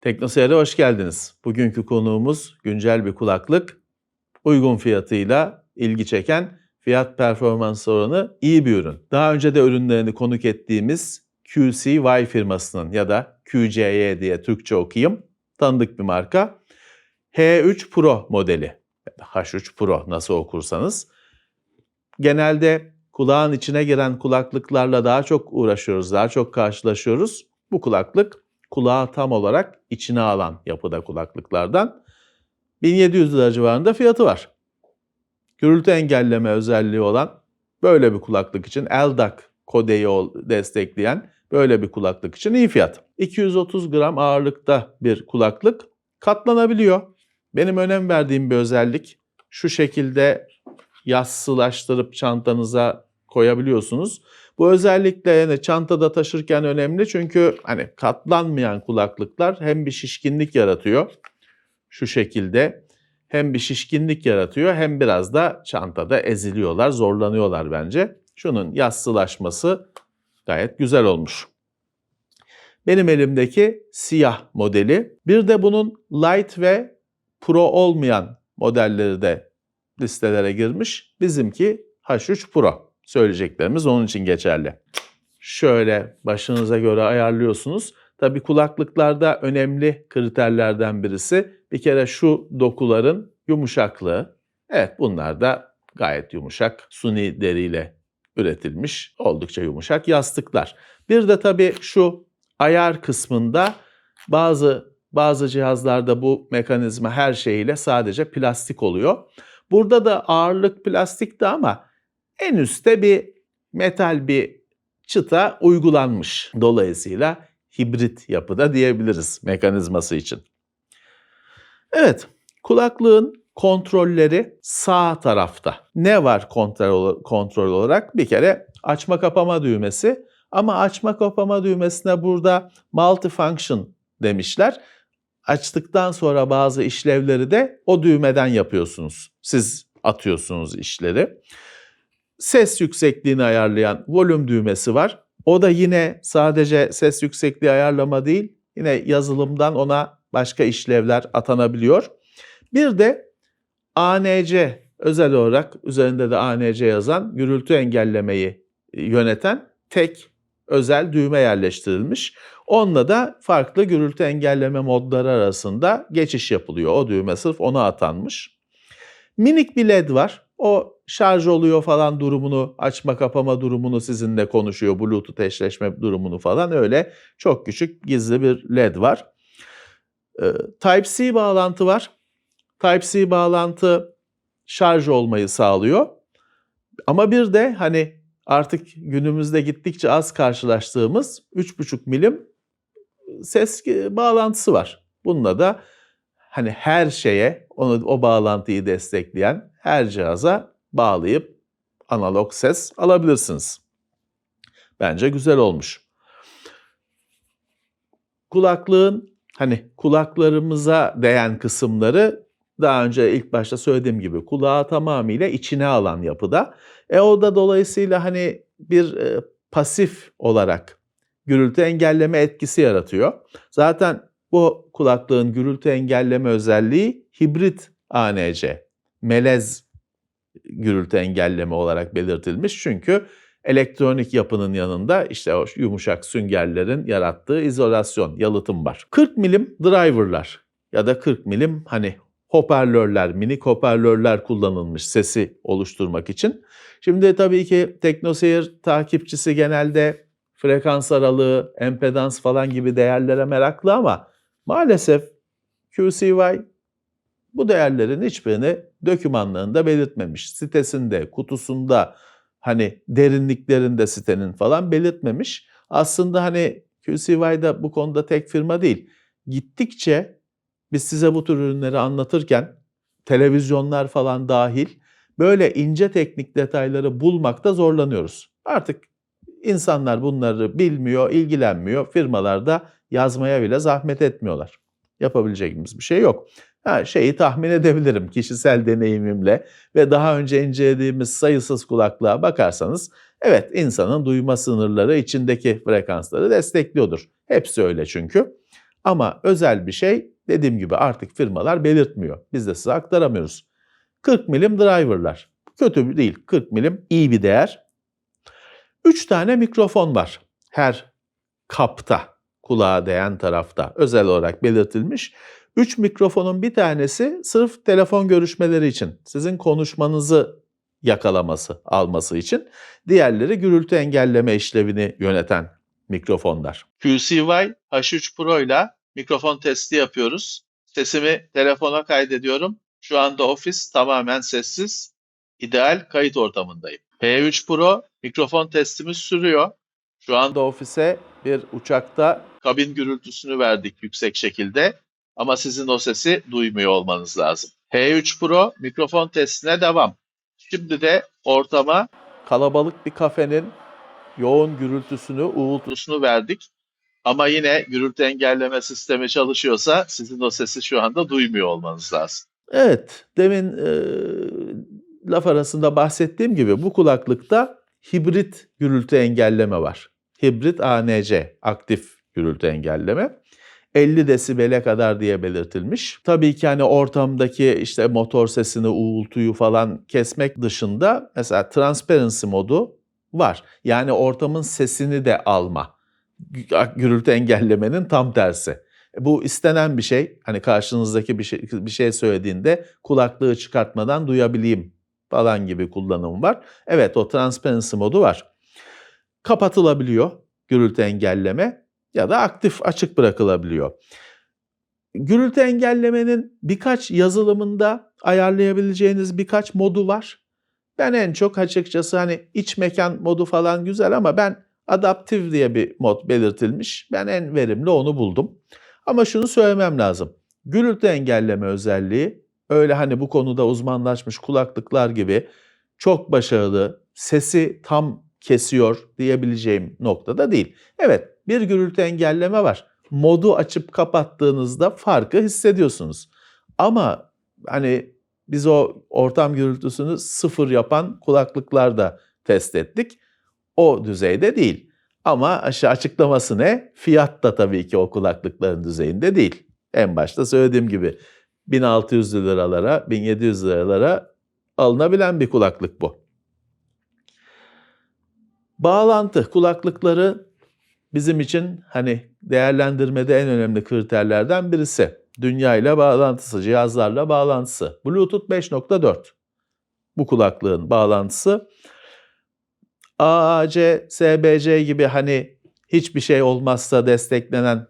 Teknoseyir'e hoş geldiniz. Bugünkü konuğumuz güncel bir kulaklık. Uygun fiyatıyla ilgi çeken fiyat performans oranı iyi bir ürün. Daha önce de ürünlerini konuk ettiğimiz QCY firmasının ya da QCY diye Türkçe okuyayım. Tanıdık bir marka. H3 Pro modeli. ya da H3 Pro nasıl okursanız. Genelde kulağın içine giren kulaklıklarla daha çok uğraşıyoruz, daha çok karşılaşıyoruz. Bu kulaklık kulağı tam olarak içine alan yapıda kulaklıklardan. 1700 lira civarında fiyatı var. Gürültü engelleme özelliği olan böyle bir kulaklık için LDAC kodeyi destekleyen böyle bir kulaklık için iyi fiyat. 230 gram ağırlıkta bir kulaklık katlanabiliyor. Benim önem verdiğim bir özellik şu şekilde yassılaştırıp çantanıza koyabiliyorsunuz. Bu özellikle yani çantada taşırken önemli çünkü hani katlanmayan kulaklıklar hem bir şişkinlik yaratıyor şu şekilde hem bir şişkinlik yaratıyor hem biraz da çantada eziliyorlar, zorlanıyorlar bence. Şunun yassılaşması gayet güzel olmuş. Benim elimdeki siyah modeli. Bir de bunun light ve pro olmayan modelleri de listelere girmiş. Bizimki H3 Pro. Söyleyeceklerimiz onun için geçerli. Şöyle başınıza göre ayarlıyorsunuz. Tabii kulaklıklarda önemli kriterlerden birisi bir kere şu dokuların yumuşaklığı. Evet bunlar da gayet yumuşak suni deriyle üretilmiş oldukça yumuşak yastıklar. Bir de tabii şu ayar kısmında bazı bazı cihazlarda bu mekanizma her şeyiyle sadece plastik oluyor. Burada da ağırlık plastikti ama en üstte bir metal bir çıta uygulanmış. Dolayısıyla hibrit yapıda diyebiliriz mekanizması için. Evet, kulaklığın kontrolleri sağ tarafta. Ne var kontrol, olarak? Bir kere açma kapama düğmesi ama açma kapama düğmesine burada multifunction demişler. Açtıktan sonra bazı işlevleri de o düğmeden yapıyorsunuz. Siz atıyorsunuz işleri. Ses yüksekliğini ayarlayan volüm düğmesi var. O da yine sadece ses yüksekliği ayarlama değil, yine yazılımdan ona başka işlevler atanabiliyor. Bir de ANC özel olarak üzerinde de ANC yazan gürültü engellemeyi yöneten tek özel düğme yerleştirilmiş. Onunla da farklı gürültü engelleme modları arasında geçiş yapılıyor. O düğme sırf ona atanmış. Minik bir led var. O şarj oluyor falan durumunu, açma kapama durumunu sizinle konuşuyor. Bluetooth eşleşme durumunu falan öyle çok küçük gizli bir led var. Ee, Type-C bağlantı var. Type-C bağlantı şarj olmayı sağlıyor. Ama bir de hani artık günümüzde gittikçe az karşılaştığımız 3,5 milim ses bağlantısı var. Bununla da hani her şeye onu o bağlantıyı destekleyen her cihaza bağlayıp analog ses alabilirsiniz. Bence güzel olmuş. Kulaklığın hani kulaklarımıza değen kısımları daha önce ilk başta söylediğim gibi kulağı tamamıyla içine alan yapıda. E o da dolayısıyla hani bir e, pasif olarak gürültü engelleme etkisi yaratıyor. Zaten bu kulaklığın gürültü engelleme özelliği hibrit ANC, melez gürültü engelleme olarak belirtilmiş. Çünkü elektronik yapının yanında işte o yumuşak süngerlerin yarattığı izolasyon, yalıtım var. 40 milim driverlar ya da 40 milim hani hoparlörler, minik hoparlörler kullanılmış sesi oluşturmak için. Şimdi tabii ki TeknoSeyir takipçisi genelde frekans aralığı, empedans falan gibi değerlere meraklı ama maalesef QCY bu değerlerin hiçbirini dokümanlarında belirtmemiş. Sitesinde, kutusunda, hani derinliklerinde sitenin falan belirtmemiş. Aslında hani QCY'da bu konuda tek firma değil. Gittikçe biz size bu tür ürünleri anlatırken televizyonlar falan dahil böyle ince teknik detayları bulmakta zorlanıyoruz. Artık insanlar bunları bilmiyor, ilgilenmiyor. Firmalar da yazmaya bile zahmet etmiyorlar. Yapabileceğimiz bir şey yok. Ha, şeyi tahmin edebilirim kişisel deneyimimle ve daha önce incelediğimiz sayısız kulaklığa bakarsanız evet insanın duyma sınırları içindeki frekansları destekliyordur. Hepsi öyle çünkü. Ama özel bir şey dediğim gibi artık firmalar belirtmiyor. Biz de size aktaramıyoruz. 40 milim driverlar. Kötü değil. 40 milim iyi bir değer. 3 tane mikrofon var. Her kapta, kulağa değen tarafta özel olarak belirtilmiş. 3 mikrofonun bir tanesi sırf telefon görüşmeleri için, sizin konuşmanızı yakalaması, alması için. Diğerleri gürültü engelleme işlevini yöneten mikrofonlar. QCY H3 Pro ile mikrofon testi yapıyoruz. Sesimi telefona kaydediyorum. Şu anda ofis tamamen sessiz. İdeal kayıt ortamındayım. P3 Pro mikrofon testimiz sürüyor. Şu anda ofise bir uçakta kabin gürültüsünü verdik yüksek şekilde. Ama sizin o sesi duymuyor olmanız lazım. H3 Pro mikrofon testine devam. Şimdi de ortama kalabalık bir kafenin yoğun gürültüsünü, uğultusunu verdik. Ama yine gürültü engelleme sistemi çalışıyorsa sizin o sesi şu anda duymuyor olmanız lazım. Evet, demin e, laf arasında bahsettiğim gibi bu kulaklıkta hibrit gürültü engelleme var. Hibrit ANC, aktif gürültü engelleme. 50 desibele kadar diye belirtilmiş. Tabii ki hani ortamdaki işte motor sesini, uğultuyu falan kesmek dışında mesela transparency modu var. Yani ortamın sesini de alma. Gürültü engellemenin tam tersi. Bu istenen bir şey. Hani karşınızdaki bir şey, bir şey söylediğinde kulaklığı çıkartmadan duyabileyim falan gibi kullanım var. Evet o transparency modu var. Kapatılabiliyor gürültü engelleme ya da aktif açık bırakılabiliyor. Gürültü engellemenin birkaç yazılımında ayarlayabileceğiniz birkaç modu var. Ben en çok açıkçası hani iç mekan modu falan güzel ama ben adaptif diye bir mod belirtilmiş. Ben en verimli onu buldum. Ama şunu söylemem lazım. Gürültü engelleme özelliği öyle hani bu konuda uzmanlaşmış kulaklıklar gibi çok başarılı, sesi tam kesiyor diyebileceğim noktada değil. Evet, bir gürültü engelleme var. Modu açıp kapattığınızda farkı hissediyorsunuz. Ama hani biz o ortam gürültüsünü sıfır yapan kulaklıklar da test ettik. O düzeyde değil. Ama aşağı açıklaması ne? Fiyat da tabii ki o kulaklıkların düzeyinde değil. En başta söylediğim gibi 1600 liralara, 1700 liralara alınabilen bir kulaklık bu. Bağlantı kulaklıkları bizim için hani değerlendirmede en önemli kriterlerden birisi. Dünya ile bağlantısı, cihazlarla bağlantısı. Bluetooth 5.4 bu kulaklığın bağlantısı. AAC, SBC gibi hani hiçbir şey olmazsa desteklenen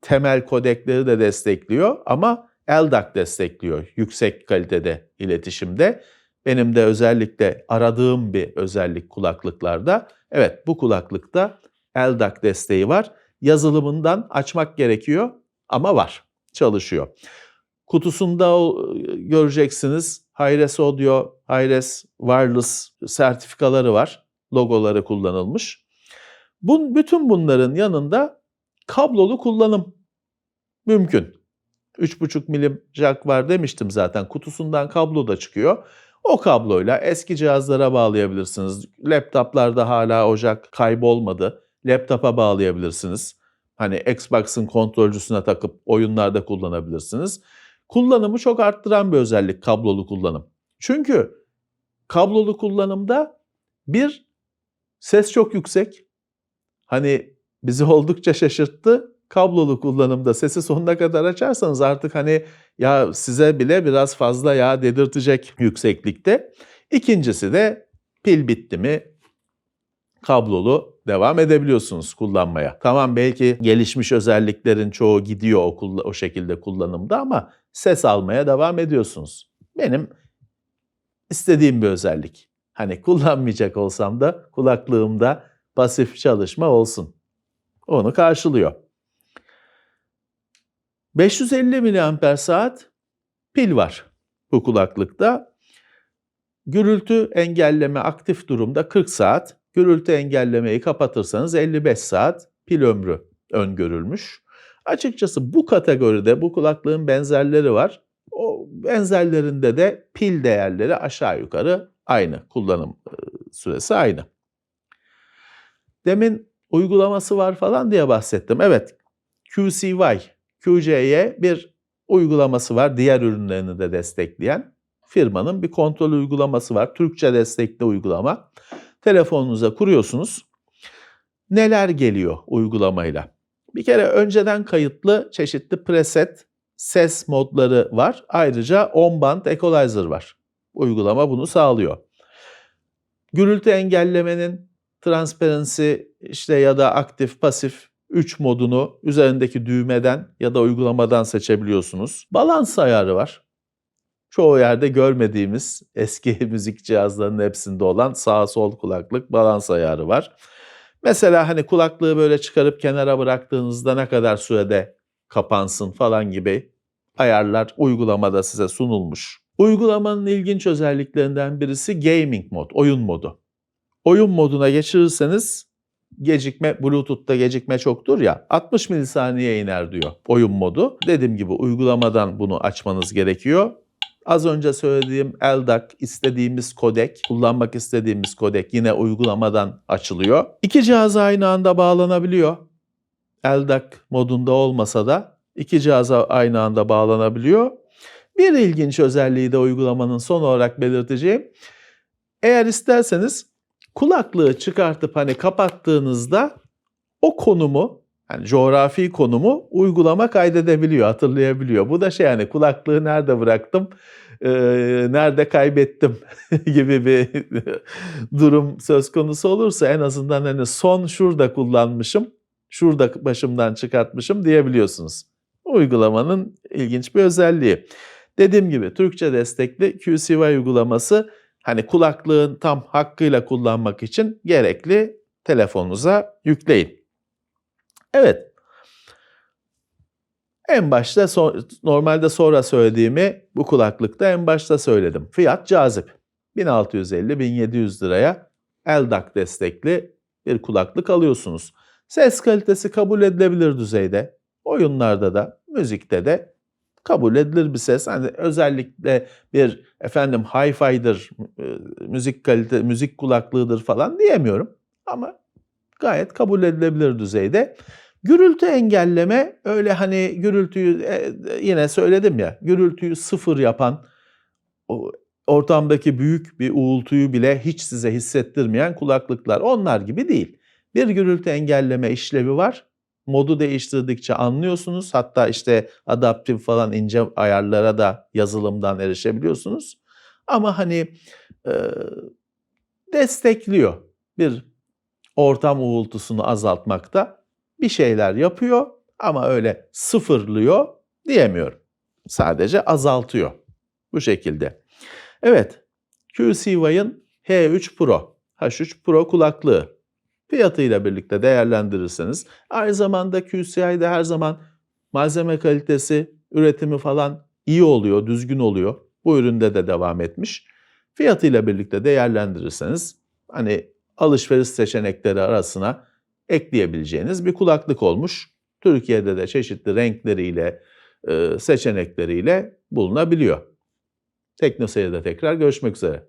temel kodekleri de destekliyor ama LDAC destekliyor yüksek kalitede iletişimde. Benim de özellikle aradığım bir özellik kulaklıklarda. Evet bu kulaklıkta LDAC desteği var. Yazılımından açmak gerekiyor ama var. Çalışıyor. Kutusunda göreceksiniz Hi-Res Audio, Hi-Res Wireless sertifikaları var. Logoları kullanılmış. Bun, bütün bunların yanında kablolu kullanım mümkün. 3,5 milim jack var demiştim zaten. Kutusundan kablo da çıkıyor. O kabloyla eski cihazlara bağlayabilirsiniz. Laptoplarda hala o jack kaybolmadı. Laptopa bağlayabilirsiniz. Hani Xbox'ın kontrolcüsüne takıp oyunlarda kullanabilirsiniz. Kullanımı çok arttıran bir özellik kablolu kullanım. Çünkü kablolu kullanımda bir ses çok yüksek. Hani bizi oldukça şaşırttı. Kablolu kullanımda sesi sonuna kadar açarsanız artık hani ya size bile biraz fazla ya dedirtecek yükseklikte. İkincisi de pil bitti mi kablolu devam edebiliyorsunuz kullanmaya. Tamam belki gelişmiş özelliklerin çoğu gidiyor o, o şekilde kullanımda ama ses almaya devam ediyorsunuz. Benim istediğim bir özellik. Hani kullanmayacak olsam da kulaklığımda pasif çalışma olsun. Onu karşılıyor. 550 mAh saat pil var bu kulaklıkta. Gürültü engelleme aktif durumda 40 saat. Gürültü engellemeyi kapatırsanız 55 saat pil ömrü öngörülmüş. Açıkçası bu kategoride bu kulaklığın benzerleri var. O benzerlerinde de pil değerleri aşağı yukarı aynı. Kullanım süresi aynı. Demin uygulaması var falan diye bahsettim. Evet QCY QC'ye bir uygulaması var. Diğer ürünlerini de destekleyen firmanın bir kontrol uygulaması var. Türkçe destekli uygulama. Telefonunuza kuruyorsunuz. Neler geliyor uygulamayla? Bir kere önceden kayıtlı çeşitli preset ses modları var. Ayrıca on band equalizer var. Uygulama bunu sağlıyor. Gürültü engellemenin transparency işte ya da aktif pasif 3 modunu üzerindeki düğmeden ya da uygulamadan seçebiliyorsunuz. Balans ayarı var. Çoğu yerde görmediğimiz eski müzik cihazlarının hepsinde olan sağ sol kulaklık balans ayarı var. Mesela hani kulaklığı böyle çıkarıp kenara bıraktığınızda ne kadar sürede kapansın falan gibi ayarlar uygulamada size sunulmuş. Uygulamanın ilginç özelliklerinden birisi gaming mod, oyun modu. Oyun moduna geçirirseniz gecikme, Bluetooth'ta gecikme çoktur ya 60 milisaniye iner diyor oyun modu. Dediğim gibi uygulamadan bunu açmanız gerekiyor. Az önce söylediğim LDAC istediğimiz kodek, kullanmak istediğimiz kodek yine uygulamadan açılıyor. İki cihaz aynı anda bağlanabiliyor. LDAC modunda olmasa da iki cihaza aynı anda bağlanabiliyor. Bir ilginç özelliği de uygulamanın son olarak belirteceğim. Eğer isterseniz kulaklığı çıkartıp hani kapattığınızda o konumu yani coğrafi konumu uygulama kaydedebiliyor, hatırlayabiliyor. Bu da şey yani kulaklığı nerede bıraktım, e, nerede kaybettim gibi bir durum söz konusu olursa en azından hani son şurada kullanmışım, şurada başımdan çıkartmışım diyebiliyorsunuz. Uygulamanın ilginç bir özelliği. Dediğim gibi Türkçe destekli QCY uygulaması hani kulaklığın tam hakkıyla kullanmak için gerekli telefonunuza yükleyin. Evet. En başta so- normalde sonra söylediğimi bu kulaklıkta en başta söyledim. Fiyat cazip. 1650-1700 liraya LDAC destekli bir kulaklık alıyorsunuz. Ses kalitesi kabul edilebilir düzeyde. Oyunlarda da, müzikte de kabul edilir bir ses. Hani özellikle bir efendim hi-fi'dir, e, müzik kalite, müzik kulaklığıdır falan diyemiyorum. Ama gayet kabul edilebilir düzeyde. Gürültü engelleme öyle hani gürültüyü e, yine söyledim ya gürültüyü sıfır yapan ortamdaki büyük bir uğultuyu bile hiç size hissettirmeyen kulaklıklar onlar gibi değil. Bir gürültü engelleme işlevi var. Modu değiştirdikçe anlıyorsunuz. Hatta işte adaptif falan ince ayarlara da yazılımdan erişebiliyorsunuz. Ama hani e, destekliyor bir ortam uğultusunu azaltmakta bir şeyler yapıyor ama öyle sıfırlıyor diyemiyorum. Sadece azaltıyor bu şekilde. Evet, QCY'ın H3 Pro, H3 Pro kulaklığı fiyatıyla birlikte değerlendirirseniz aynı zamanda QCI'de her zaman malzeme kalitesi, üretimi falan iyi oluyor, düzgün oluyor. Bu üründe de devam etmiş. Fiyatıyla birlikte değerlendirirseniz hani alışveriş seçenekleri arasına ekleyebileceğiniz bir kulaklık olmuş. Türkiye'de de çeşitli renkleriyle, e, seçenekleriyle bulunabiliyor. Teknoseyir'de tekrar görüşmek üzere.